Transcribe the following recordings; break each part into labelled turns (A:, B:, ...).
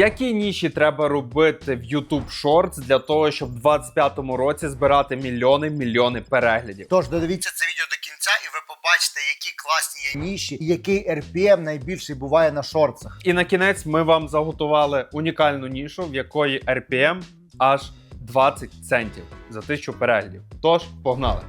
A: Які ніші треба робити в YouTube Shorts для того, щоб в 25-му році збирати мільйони мільйони переглядів?
B: Тож додивіться це відео до кінця, і ви побачите, які класні є ніші, і який RPM найбільший буває на шорцах.
A: І на кінець ми вам заготували унікальну нішу, в якої RPM аж 20 центів за тисячу переглядів. Тож, погнали.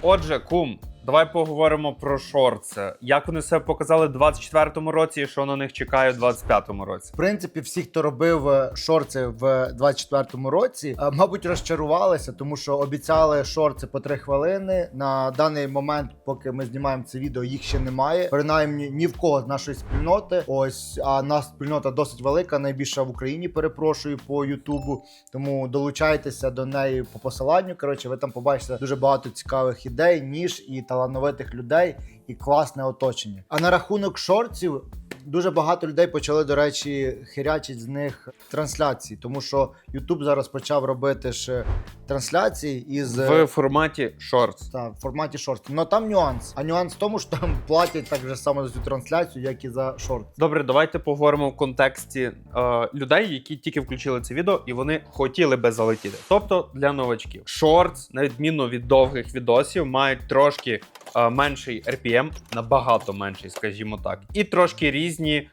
A: Отже, кум, давай поговоримо про шортс. Як вони себе показали в 24-му році і що на них чекає в 25-му році?
B: В принципі, всі, хто робив е, шорти в 24-му році, е, мабуть, розчарувалися, тому що обіцяли шорти по 3 хвилини. На даний момент, поки ми знімаємо це відео, їх ще немає. Принаймні ні в кого з нашої спільноти. Ось а нас спільнота досить велика, найбільша в Україні. Перепрошую по Ютубу. Тому долучайтеся до неї по посиланню. Коротше, ви там побачите дуже багато цікавих ідей, ніж і талановитих людей, і класне оточення. А на рахунок шортів. Дуже багато людей почали, до речі, херячить з них трансляції, тому що YouTube зараз почав робити ж трансляції із
A: В форматі шортс.
B: та, в форматі шорт. Но там нюанс. А нюанс в тому, що там платять так же само за цю трансляцію, як і за шорт.
A: Добре, давайте поговоримо в контексті е, людей, які тільки включили це відео, і вони хотіли би залетіти. Тобто для новачків. Шортс, на відміну від довгих відосів, мають трошки е, менший RPM, набагато менший, скажімо так, і трошки різні.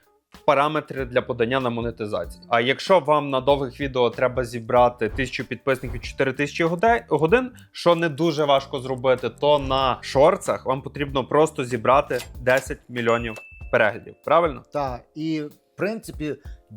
A: Параметри для подання на монетизацію. А якщо вам на довгих відео треба зібрати тисячу підписників 4000 годе- годин, що не дуже важко зробити, то на шорцах вам потрібно просто зібрати 10 мільйонів переглядів. Правильно?
B: Та і в принципі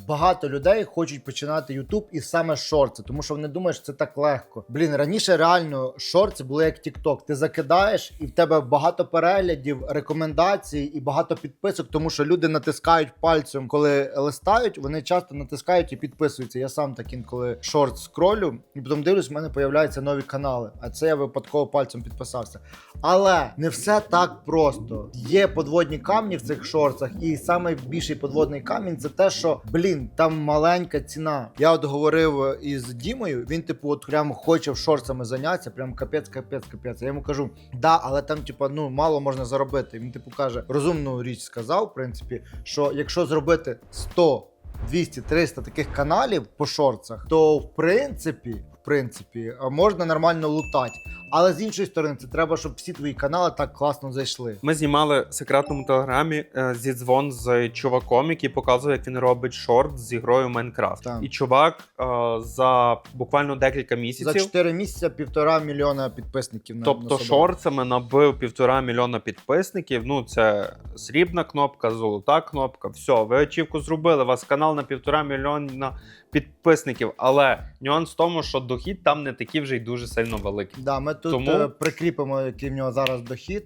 B: багато людей хочуть починати YouTube і саме шорти, тому що вони думають, що це так легко. Блін, раніше реально шорти були як TikTok. Ти закидаєш, і в тебе багато переглядів, рекомендацій і багато підписок, тому що люди натискають пальцем, коли листають. Вони часто натискають і підписуються. Я сам так інколи шорт скролю, і потім дивлюсь, в мене появляються нові канали. А це я випадково пальцем підписався. Але не все так просто. Є подводні камні в цих шорцах, і найбільший подводний камінь це те, що блін, там маленька ціна. Я от говорив із Дімою. Він, типу, от прямо хоче шорцами зайнятися, прям капець, капець, капець. Я йому кажу, да, але там, типу, ну мало можна заробити. Він, типу, каже, розумну річ сказав, в принципі, що якщо зробити 100 200, 300 таких каналів по шорцах, то в принципі, в принципі, можна нормально лутати. Але з іншої сторони, це треба, щоб всі твої канали так класно зайшли.
A: Ми знімали в секретному телеграмі е, зі дзвон з чуваком, який показує, як він робить шорт з ігрою Майнкрафт.
B: Так.
A: І чувак е, за буквально декілька місяців.
B: За
A: місяців.
B: 4 місяці півтора мільйона підписників на
A: Тобто
B: на
A: шорцами набив півтора мільйона підписників. Ну це срібна кнопка, золота кнопка. Все, ви очівку зробили. У вас канал на півтора мільйона підписників. Але нюанс в тому, що дохід там не такий вже й дуже сильно великий.
B: Да, ми тут
A: Тому-
B: е, прикріпимо, який в нього зараз дохід.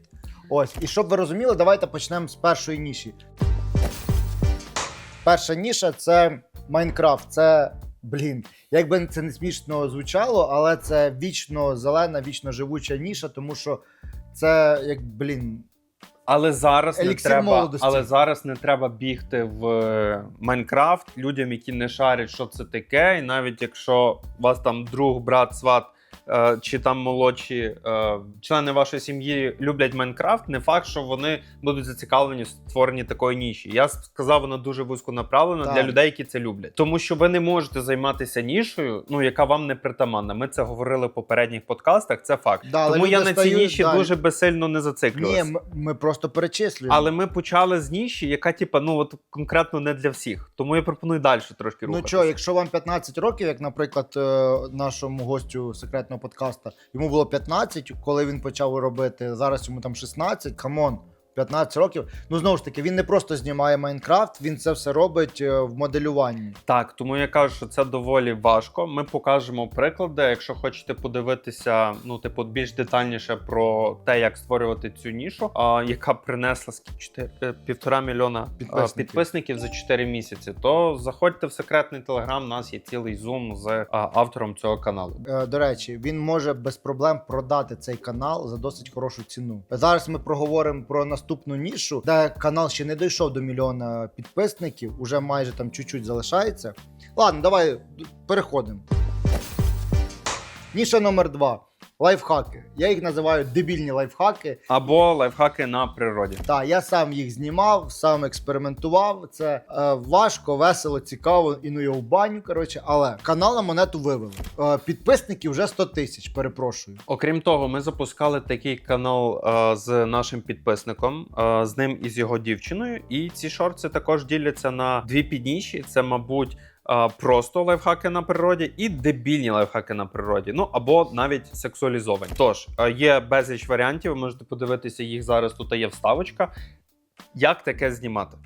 B: Ось, і щоб ви розуміли, давайте почнемо з першої ніші. Перша ніша це Майнкрафт. Це, блін, як би це не смішно звучало, але це вічно зелена, вічно живуча ніша, тому що це як, блін,
A: Але зараз не
B: Еліксир
A: треба,
B: молодості.
A: але зараз не треба бігти в е, Майнкрафт людям, які не шарять, що це таке. І навіть якщо у вас там друг, брат, сват чи там молодші е, члени вашої сім'ї люблять Майнкрафт, не факт, що вони будуть зацікавлені в створенні такої ніші. Я сказав, вона дуже вузько направлена
B: Так.
A: для людей, які це люблять. Тому що ви не можете займатися нішою, ну яка вам не притаманна. Ми це говорили в попередніх подкастах. Це факт.
B: Да,
A: Тому я на цій
B: стають,
A: ніші
B: да.
A: дуже безсильно не зациклювався.
B: ні, ми, ми просто перечислюємо.
A: Але ми почали з ніші, яка, типа, ну от конкретно не для всіх. Тому я пропоную далі трошки
B: Ну що, якщо вам 15 років, як, наприклад, е, нашому гостю секретного подкаста, йому було 15, коли він почав робити, зараз йому там 16, камон. 15 років. Ну знову ж таки, він не просто знімає Майнкрафт, він це все робить е, в моделюванні.
A: Так, тому я кажу, що це доволі важко. Ми покажемо приклади. Якщо хочете подивитися, ну типу, більш детальніше про те, як створювати цю нішу, а, яка принесла е, півтора мільйона а,
B: Підписників.
A: підписників за 4 місяці, то заходьте в секретний телеграм. У нас є цілий зум з а, автором цього каналу.
B: Е, До речі, він може без проблем продати цей канал за досить хорошу ціну. Зараз ми проговоримо про наступну нішу, де канал ще не дійшов до мільйона підписників, уже майже там чуть-чуть залишається. Ладно, давай переходимо. Ніша номер два. Лайфхаки. Я їх називаю дебільні лайфхаки.
A: Або лайфхаки на природі.
B: Так, я сам їх знімав, сам експериментував. Це е, важко, весело, цікаво, і ну його в баню. Коротше, але канал на монету вивели. Е, підписників вже 100 тисяч. Перепрошую.
A: Окрім того, ми запускали такий канал е, з нашим підписником, е, з ним і з його дівчиною. І ці шорти також діляться на дві підніші. Це, мабуть. Просто лайфхаки на природі і дебільні лайфхаки на природі, ну або навіть сексуалізовані. Тож є безліч варіантів. Ви можете подивитися їх зараз. Тут є вставочка. Як таке знімати?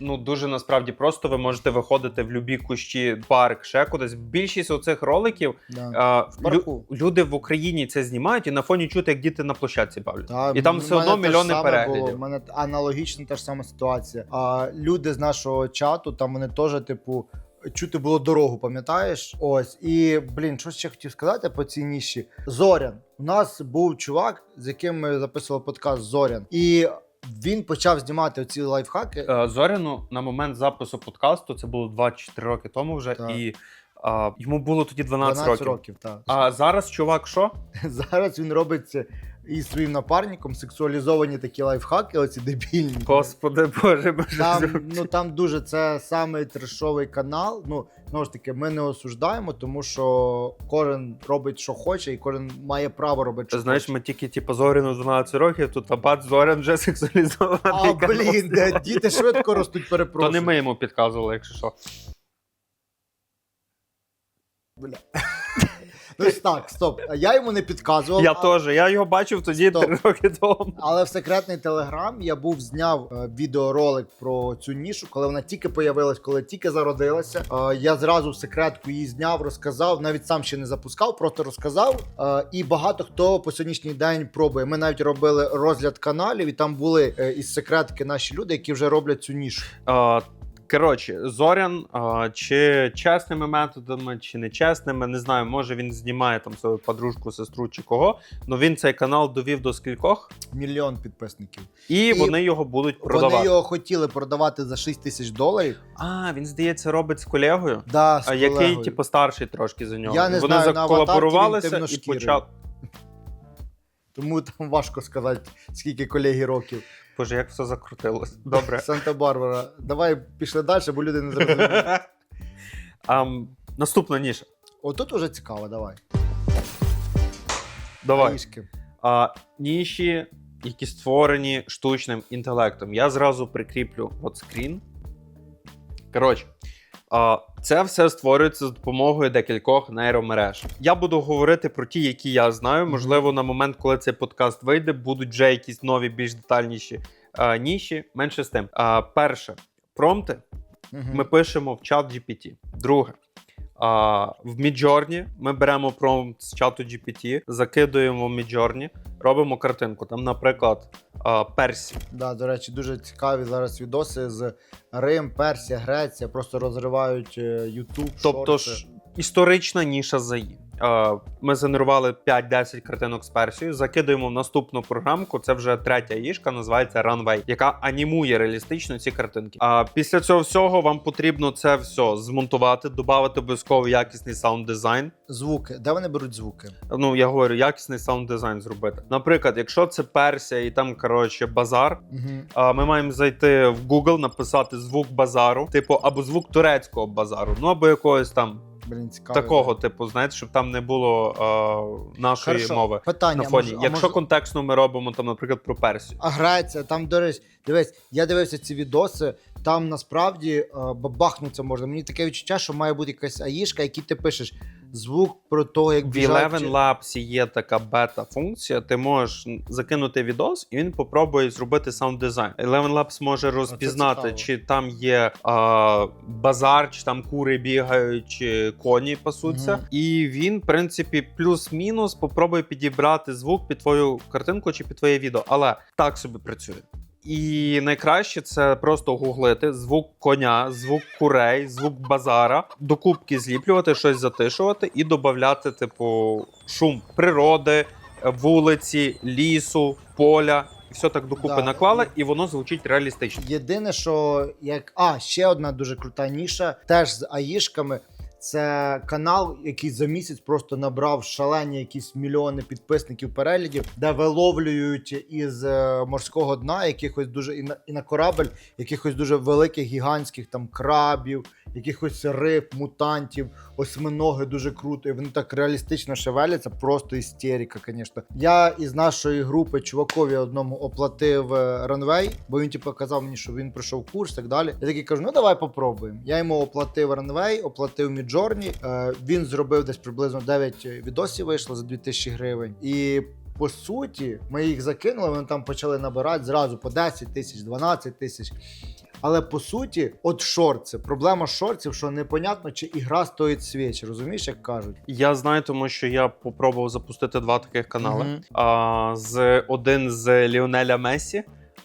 A: Ну дуже насправді просто. Ви можете виходити в любі кущі, парк, ще кудись. Більшість оцих роликів
B: Да.
A: А,
B: В парку.
A: лю- люди в Україні це знімають і на фоні чути, як діти на площадці бавлять.
B: Та,
A: І там все одно мільйони переглядів.
B: Було. У мене аналогічна та ж сама ситуація. А люди з нашого чату, там вони теж, типу, чути було дорогу, пам'ятаєш? Ось. І, блін, що ще хотів сказати по цій ніші. Зорян. У нас був чувак, з яким ми записували подкаст Зорян. І він почав знімати оці лайфхаки.
A: Е, Зоряну на момент запису подкасту це було 24 роки тому вже,
B: Так.
A: і а, йому було тоді 12,
B: 12
A: років.
B: років, так.
A: А зараз чувак, що?
B: Зараз він робить із своїм напарником сексуалізовані такі лайфхаки, оці дебільні.
A: Господи Боже, Боже.
B: Там, ну, там дуже це самий трешовий канал. Ну, знову ж таки, ми не осуждаємо, тому що кожен робить, що хоче, і кожен має право робити, що
A: Ти знаєш,
B: хоче.
A: ми тільки типу, Зоряну 12 років, тут абат Зорян вже сексуалізований.
B: А,
A: канал.
B: блін, де діти швидко ростуть, перепрошую.
A: То не ми йому підказували, якщо що.
B: Бля. Ну так, стоп. Я йому не підказував.
A: Я
B: а-
A: теж, я його бачив тоді
B: Стоп.
A: 3 роки тому.
B: Але в секретний телеграм я був зняв е, відеоролик про цю нішу, коли вона тільки появилась, коли тільки зародилася. Е, я зразу в секретку її зняв, розказав, навіть сам ще не запускав, просто розказав. Е, і багато хто по сьогоднішній день пробує. Ми навіть робили розгляд каналів, і там були е, із секретки наші люди, які вже роблять цю нішу.
A: А, Коротше, Зорян, а, чи чесними методами, чи нечесними, не знаю, може він знімає там свою подружку, сестру чи кого. але він цей канал довів до скількох,
B: Мільйон підписників.
A: і,
B: І
A: вони його будуть продавати.
B: Вони його хотіли продавати за 6 тисяч доларів.
A: А, він здається, робить з колегою,
B: Да, з
A: а, який, типу, старший трошки за нього.
B: Я не
A: вони
B: знаю, на аватарці він
A: заколаборувалися і
B: темношкірий.
A: почав.
B: Тому там важко сказати, скільки колеги років.
A: Боже, як все закрутилось. Добре.
B: Санта-Барбара. Давай пішли далі, бо люди не зрозуміють.
A: А, наступна ніша.
B: Отут уже цікаво, давай.
A: Давай.
B: Трішки.
A: А, ніші, які створені штучним інтелектом. Я зразу прикріплю от скрін. Коротше, це все створюється з допомогою декількох нейромереж. Я буду говорити про ті, які я знаю. Можливо, на момент, коли цей подкаст вийде, будуть вже якісь нові, більш детальніші а, ніші. Менше з тим. А, перше,
B: промти
A: ми пишемо в чат GPT. Друге. А, в Midjourney ми беремо промпт з чату GPT, закидуємо в Midjourney, робимо картинку. Там, наприклад, а, Персі.
B: Да, до речі, дуже цікаві зараз відоси з Рим, Персія, Греція, просто розривають е, YouTube.
A: Тобто
B: шорти.
A: ж історична ніша ЗАІ. А, Ми згенерували 5-10 картинок з Персією, закидуємо в наступну програмку. Це вже третя їжка, називається Runway, яка анімує реалістично ці картинки. А після цього всього вам потрібно це все змонтувати, додати обов'язково якісний саунд дизайн.
B: звуки. Де вони беруть звуки?
A: Ну, я говорю, якісний саунд дизайн зробити. Наприклад, якщо це Персія і там, коротше, базар.
B: Угу.
A: Ми маємо зайти в Google, написати звук базару, типу, або звук турецького базару, ну або якогось там
B: Блін, цікаво.
A: такого, типу, знаєте, щоб там не було е, нашої
B: Хорошо.
A: мови
B: Питання.
A: на фоні.
B: може-
A: Якщо
B: може-
A: контекстно ми робимо там, наприклад, про Персію.
B: А грається, там, до речі, дивись, я дивився ці відоси, там насправді е, бабахнуться можна. Мені таке відчуття, що має бути якась аїшка, якій ти пишеш звук про те, як
A: В
B: біжать...
A: Eleven Labs є така бета-функція. Ти можеш закинути відос, і він попробує зробити саунд дизайн. Eleven Labs може розпізнати, чи там є а, базар, чи там кури бігають, чи коні пасуться.
B: Мгм.
A: І він, в принципі, плюс-мінус попробує підібрати звук під твою картинку чи під твоє відео, але так собі працює. І найкраще це просто гуглити звук коня, звук курей, звук базара, до кубки зліплювати, щось затишувати і додати, типу, шум природи, вулиці, лісу, поля. Все так докупи
B: Да.
A: наклали, і воно звучить реалістично.
B: Єдине, що як. А, ще одна дуже крута ніша, теж з аїшками. Це канал, який за місяць просто набрав шалені якісь мільйони підписників переглядів, де виловлюють із е, морського дна якихось дуже і на, і на корабель якихось дуже великих гігантських там крабів, якихось риб, мутантів, осьминоги дуже круто. І вони так реалістично шевеляться, просто істерика, звісно. Я із нашої групи чувакові одному оплатив ранвей, бо він типу казав мені, що він пройшов курс і так далі. Я такий кажу: ну давай попробуємо. Я йому оплатив ранвей, оплатив Міджорні. Е, він зробив десь приблизно 9 відосів вийшло за 2000 гривень. І по суті, ми їх закинули, вони там почали набирати зразу по 10 тисяч, 12 тисяч. Але по суті, от шорти. Проблема шортів, що непонятно, чи ігра стоїть свічі. Розумієш, як кажуть?
A: Я знаю, тому що я попробував запустити два таких канали.
B: Мгм.
A: А, з один з Ліонеля Месі,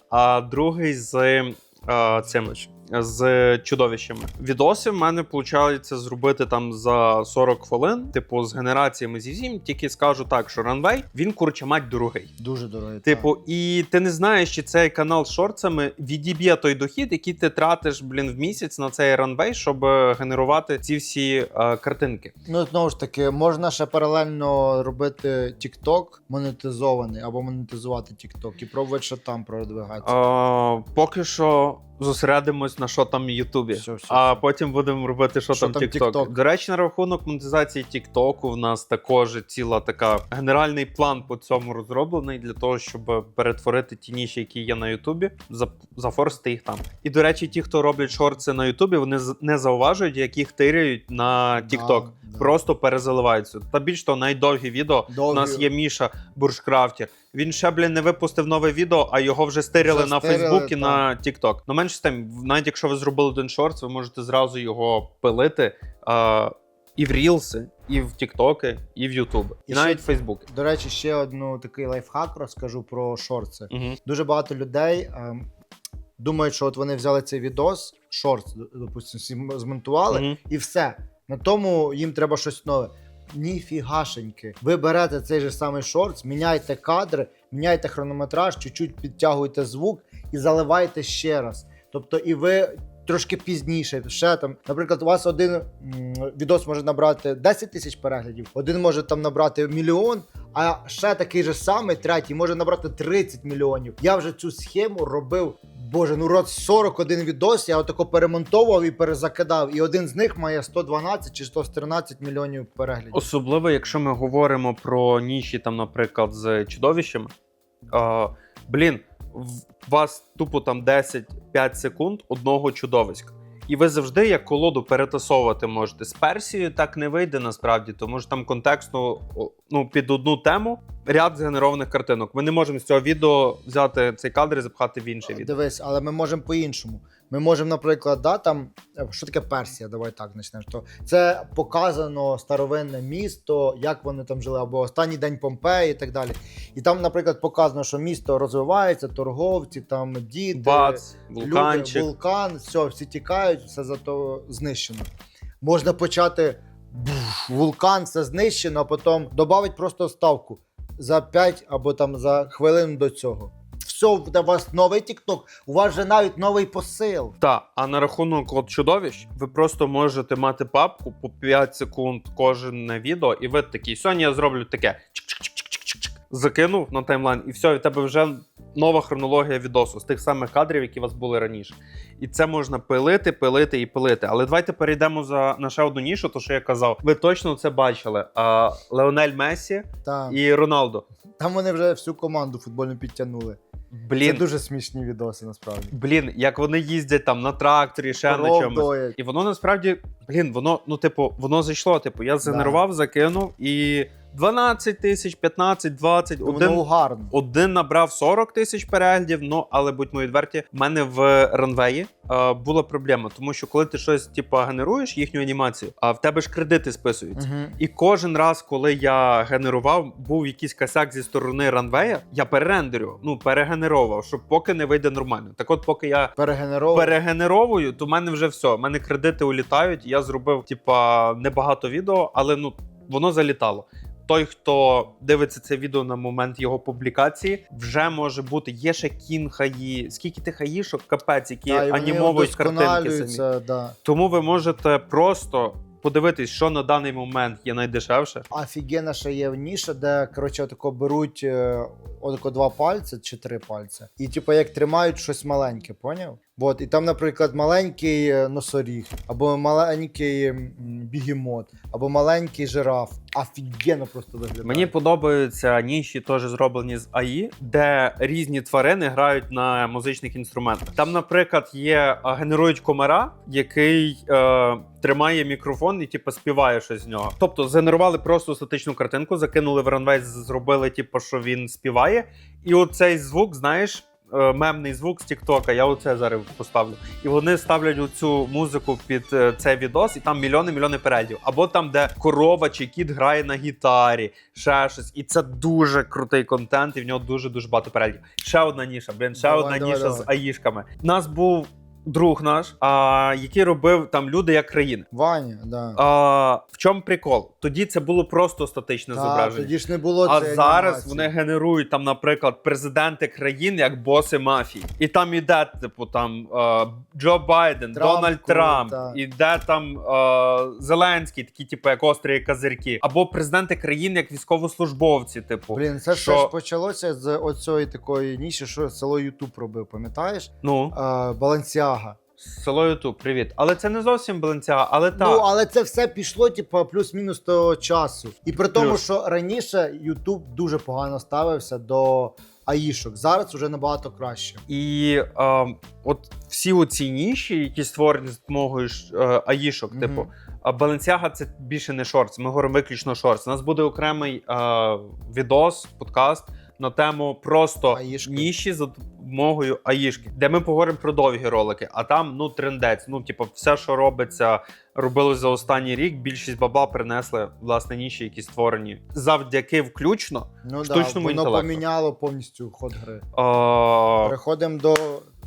A: а другий з а, цим ж. З чудовищами. Відоси в мене виходить зробити там за 40 хвилин, типу з генераціями зі всім. Тільки скажу так, що ранвей він курче мать дорогий.
B: Дуже дорогий.
A: Типу, і ти не знаєш, чи цей канал з шорцами відіб'є той дохід, який ти тратиш, блін, в місяць на цей ранвей, щоб е, генерувати ці всі е, картинки.
B: Ну, знову ж таки, можна ще паралельно робити TikTok монетизований або монетизувати TikTok і пробувати ще там продвигатися.
A: Е, поки що зосередимось на що там Ютубі,
B: Все, все,
A: а
B: все.
A: потім будемо робити, що,
B: Що
A: там
B: там.
A: TikTok. До речі, на рахунок монетизації TikTok в нас також ціла така генеральний план по цьому розроблений для того, щоб перетворити ті ніші, які є на Ютубі, зафорсити їх там. І до речі, ті, хто роблять шорти на Ютубі, вони не зауважують, як їх тиряють на TikTok. Просто перезаливаються. Та більш того, найдовгі відео.
B: Довгі.
A: У нас є Міша Буршкрафтер. Він ще, блін, не випустив нове відео, а його вже стирили
B: Вже
A: на
B: стирили,
A: Фейсбук і
B: так.
A: на TikTok. Ну, менше з тим, навіть якщо ви зробили один шорт, ви можете зразу його пилити а, і в Рілси, і в Тіктоки, і в Ютуб, і,
B: І
A: навіть в Фейсбук.
B: До речі, ще одну такий лайфхак розкажу про шорти.
A: Угу.
B: Дуже багато людей ем, думають, що от вони взяли цей відос, шорт, допустимо, змонтували,
A: Мгм.
B: і все. На тому їм треба щось нове. Ніфігашеньки. Ви берете цей же самий шорт, міняйте кадри, міняйте хронометраж, чуть-чуть підтягуєте звук і заливаєте ще раз. Тобто, і ви трошки пізніше, ще там, наприклад, у вас один відос може набрати 10 тисяч переглядів, один може там набрати мільйон, а ще такий же самий третій може набрати 30 мільйонів. Я вже цю схему робив. Боже, ну рот 41 відос, я отако перемонтовував і перезакидав. І один з них має 112 чи 113 мільйонів переглядів.
A: Особливо, якщо ми говоримо про ніші, там, наприклад, з чудовищами. А, блін, в вас тупо там 10-5 секунд одного чудовиська. І ви завжди як колоду перетасовувати можете. З Персією так не вийде насправді, тому що там контекстно ну, під одну тему ряд згенерованих картинок. Ми не можемо з цього відео взяти цей кадр і запхати в інше відео.
B: Дивись, але ми можемо по-іншому. Ми можемо, наприклад, да, там е, що таке Персія? Давай так почнемо. То це показано старовинне місто, як вони там жили, або останній день Помпеї і так далі. І там, наприклад, показано, що місто розвивається, торговці, там діти,
A: Бац,
B: люди, вулкан, все, всі тікають, все зато знищено. Можна почати бух, вулкан, все знищено, а потім додати просто ставку за 5 або там за хвилину до цього. Все, у вас новий TikTok, у вас вже навіть новий посил.
A: Так, а на рахунок от чудовищ, ви просто можете мати папку по 5 секунд кожне відео, і ви такий, сьогодні я зроблю таке. Закинув на таймлайн, і все, і в тебе вже нова хронологія відосу з тих самих кадрів, які у вас були раніше. І це можна пилити, пилити і пилити. Але давайте перейдемо за на ще одну нішу, то що я казав. Ви точно це бачили. А, Леонель Месі
B: Там,
A: і Роналдо.
B: там вони вже всю команду футбольну підтягнули.
A: Блін,
B: Це дуже смішні відоси, насправді.
A: блін, як вони їздять там на тракторі, ще на
B: Коров
A: чомусь.
B: доять.
A: І воно насправді, блін, воно, ну, типу, воно зайшло. Типу, я згенерував, закинув і 12 тисяч, 15, 20,
B: Воно
A: один,
B: гарно.
A: один набрав 40 тисяч переглядів. Ну, але будьмо відверті, в мене в ранвеї е, була проблема, тому що коли ти щось, типу, генеруєш їхню анімацію, а в тебе ж кредити списуються.
B: Угу.
A: І кожен раз, коли я генерував, був якийсь косяк зі сторони ранвея, я перерендерював, ну перегенеровував, щоб поки не вийде нормально. Так от, поки я перегенеровую, то в мене вже все. В мене кредити улітають. Я зробив, типа, небагато відео, але ну воно залітало. Той, хто дивиться це відео на момент його публікації, вже може бути. Є ще кін хаї. Скільки ти хаїшок, капець, які
B: вони
A: анімовують картинки самі.
B: Да.
A: Тому ви можете просто подивитись, що на даний момент є найдешевше.
B: Офігенна ще є ніша, де коротше отако беруть е, отако два пальці чи три пальці, і типу як тримають щось маленьке, поняв? От, і там, наприклад, маленький е, носоріг, або маленький бігемот, або маленький жираф. Офігенно просто виглядає.
A: Мені подобаються ніші, теж зроблені з АІ, де різні тварини грають на музичних інструментах. Там, наприклад, є генерують комара, який е, тримає мікрофон і типу, співає щось з нього. Тобто згенерували просто статичну картинку, закинули в ранвей, зробили, типу, що він співає, і оцей звук, знаєш. Е, Мемний звук з Тіктока, я оце зараз поставлю. І вони ставлять оцю музику під е, цей відос, і там мільйони мільйони передів. Або там, де корова чи кіт грає на гітарі, ще щось. І це дуже крутий контент, і в нього дуже дуже багато передів. Ще одна ніша, блін, ще
B: Давай,
A: одна
B: давай,
A: ніша з аїшками. У нас був друг наш, а, який робив там люди як країни.
B: Ваня, да.
A: А, в чому прикол? Тоді це було просто статичне
B: Та,
A: зображення.
B: тоді ж не було
A: А
B: цієї
A: зараз
B: анімації.
A: вони генерують там, наприклад, президенти країн як боси мафії, і там іде, типу, там Джо Байден,
B: Трамп,
A: Дональд Трамп,
B: так.
A: іде там Зеленський, такі, типу, як острі козирки, або президенти країн як військовослужбовці, типу.
B: Блін, це
A: що-
B: ж почалося з оцієї такої ніші, що село Ютуб робив, пам'ятаєш?
A: Ну,
B: А, Балансіага.
A: Село Ютуб, привіт. Але це не зовсім Баленціага, але так.
B: Ну, але це все пішло, типу, плюс-мінус того часу. І при тому,
A: Плюс.
B: що раніше Ютуб дуже погано ставився до аїшок. Зараз вже набагато краще.
A: І е, от всі оці ніші, які створені з допомогою е, аїшок,
B: Мгм.
A: типу, а Balenciaga це більше не шортс. Ми говоримо виключно шортс. У нас буде окремий е, відос, подкаст на тему просто
B: Аїшки.
A: ніші за допомогою аїшки, де ми поговоримо про довгі ролики. А там ну трендець. Ну, типу, все, що робиться, робилось за останній рік. Більшість баба принесли власне ніші, які створені завдяки включно.
B: Ну
A: Штучному
B: да, воно
A: інтелекту.
B: поміняло повністю ход гри.
A: А...
B: Переходимо до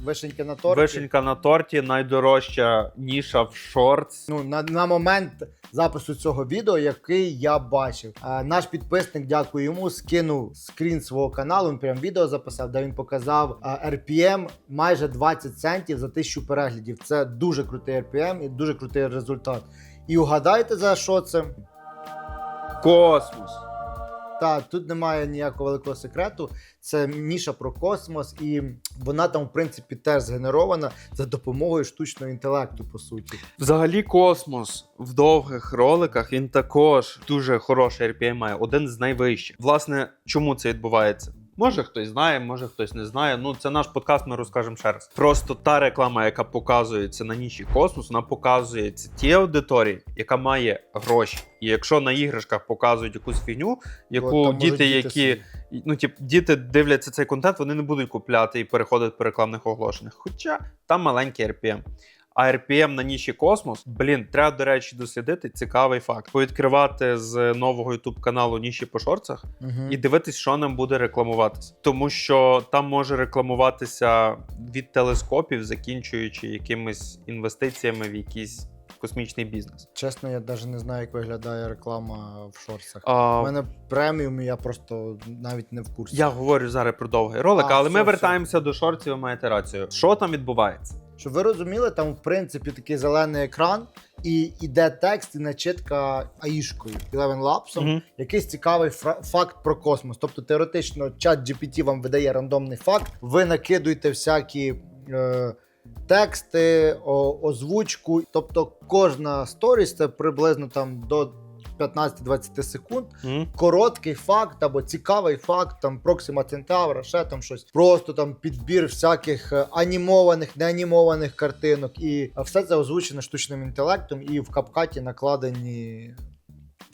B: вишеньки на торті.
A: Вишенька на торті, найдорожча ніша в шортс.
B: Ну, на, на момент запису цього відео, який я бачив. А, наш підписник, дякую йому, скинув скрін свого каналу. Він прям відео записав, де він показав а, RPM майже 20 центів за тисячу переглядів. Це дуже крутий RPM і дуже крутий результат. І угадайте за що це?
A: Космос.
B: Та тут немає ніякого великого секрету. Це ніша про космос, і вона там, в принципі, теж згенерована за допомогою штучного інтелекту, по суті.
A: Взагалі, космос в довгих роликах він також дуже хороший RPM один з найвищих. Власне, чому це відбувається? Може хтось знає, може хтось не знає. Ну це наш подкаст. Ми розкажемо ще раз. Просто та реклама, яка показується на ніші космос, вона показується тій аудиторії, яка має гроші. І якщо на іграшках показують якусь фігню, яку
B: От
A: діти, які
B: собі.
A: ну, тип, діти дивляться цей контент, вони не будуть купляти і переходити по рекламних оголошеннях. Хоча там маленький RPM. А RPM на ніші космос, блін, треба, до речі, дослідити цікавий факт. Повідкривати з нового youtube каналу ніші по шорцах
B: Мгм.
A: і дивитись, що нам буде рекламуватися. Тому що там може рекламуватися від телескопів, закінчуючи якимись інвестиціями в якийсь космічний бізнес.
B: Чесно, я навіть не знаю, як виглядає реклама в шорсах.
A: А,
B: У мене преміум, і я просто навіть не в курсі.
A: Я говорю зараз про довгий ролик,
B: А,
A: але
B: все,
A: ми
B: все.
A: вертаємося до шортів, ви маєте рацію. Що там відбувається?
B: Щоб ви розуміли, там в принципі такий зелений екран, і іде текст і начитка аїшкою Eleven Labs,
A: Мгм.
B: якийсь цікавий фра- факт про космос. Тобто, теоретично, чат GPT вам видає рандомний факт, ви накидуєте всякі. Е- Тексти, о- озвучку, тобто кожна сторіс це приблизно там до 15-20 секунд.
A: М?
B: короткий факт або цікавий факт, там Проксима Центавра, ще там щось. Просто там підбір всяких е, анімованих, неанімованих картинок. І все це озвучено штучним інтелектом, і в капкаті накладені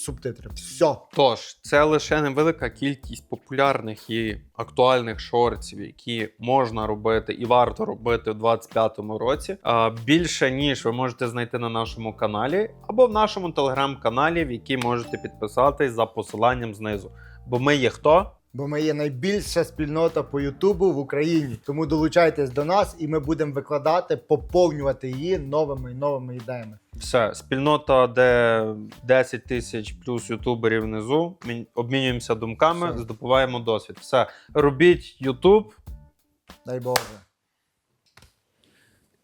B: субтитри. Все.
A: Тож, це лише невелика кількість популярних і актуальних шортів, які можна робити і варто робити в 25-му році. А, більше ніж ви можете знайти на нашому каналі або в нашому телеграм-каналі, в який можете підписатись за посиланням знизу. Бо ми є хто?
B: Бо ми є найбільша спільнота по Ютубу в Україні. Тому долучайтесь до нас, і ми будемо викладати, поповнювати її новими і новими ідеями.
A: Все, спільнота, де 10 тисяч плюс ютуберів внизу. Мін- Обмінюємося думками,
B: Все.
A: здобуваємо досвід. Все, робіть Ютуб,
B: Дай Боже.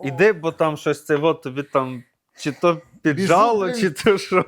A: Іди, бо там щось це от тобі там. Чи то Піджало чи то що?